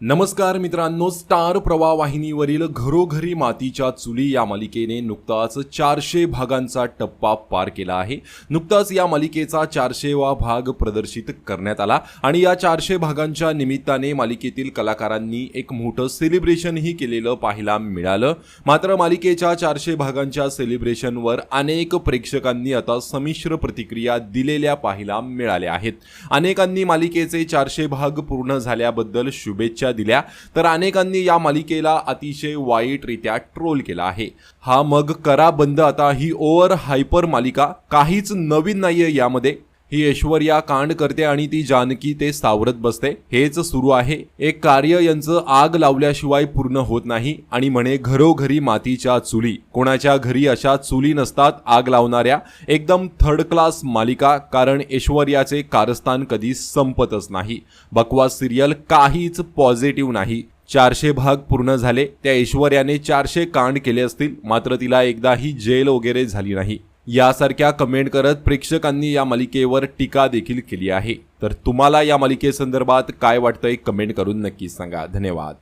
नमस्कार मित्रांनो स्टार प्रवाह वाहिनीवरील घरोघरी मातीच्या चुली या मालिकेने नुकताच चारशे भागांचा टप्पा पार केला आहे. नुकताच या मालिकेचा चारशेवा भाग प्रदर्शित करण्यात आला आणि या चारशे भागांच्या निमित्ताने मालिकेतील कलाकारांनी एक मोठं सेलिब्रेशनही केलेलं पाहायला मिळालं. मात्र मालिकेच्या चारशे भागांच्या सेलिब्रेशनवर अनेक प्रेक्षकांनी आता संमिश्र प्रतिक्रिया दिलेल्या पाहायला मिळाल्या आहेत. अनेकांनी मालिकेचे चारशे भाग पूर्ण झाल्याबद्दल शुभेच्छा दिल्या तर अनेकांनी या मालिकेला अतिशय वाईटरित्या ट्रोल केला आहे. हा मग करा बंद आता ही ओव्हर हायपर मालिका काहीच नवीन नाहीये यामध्ये. ही ऐश्वर्या कांड करते आणि ती जानकी ते सावरत बसते. हेच सुरू आहे. एक कार्य यांचं आग लावल्याशिवाय पूर्ण होत नाही आणि म्हणे घरोघरी मातीच्या चुली. कोणाच्या घरी अशा चुली नसतात आग लावणाऱ्या. एकदम थर्ड क्लास मालिका कारण ऐश्वर्याचे कारस्थान कधी संपतच नाही. बकवास सिरियल काहीच पॉझिटिव्ह नाही. चारशे भाग पूर्ण झाले. त्या ऐश्वर्याने चारशे कांड केले असतील मात्र तिला एकदाही जेल वगैरे झाली नाही. यासारख्या कमेंट करत प्रेक्षकांनी या मालिकेवर टीका देखील केली आहे. तर तुम्हाला या मालिकेसंदर्भात काय वाटतंय कमेंट करून नक्की सांगा. धन्यवाद.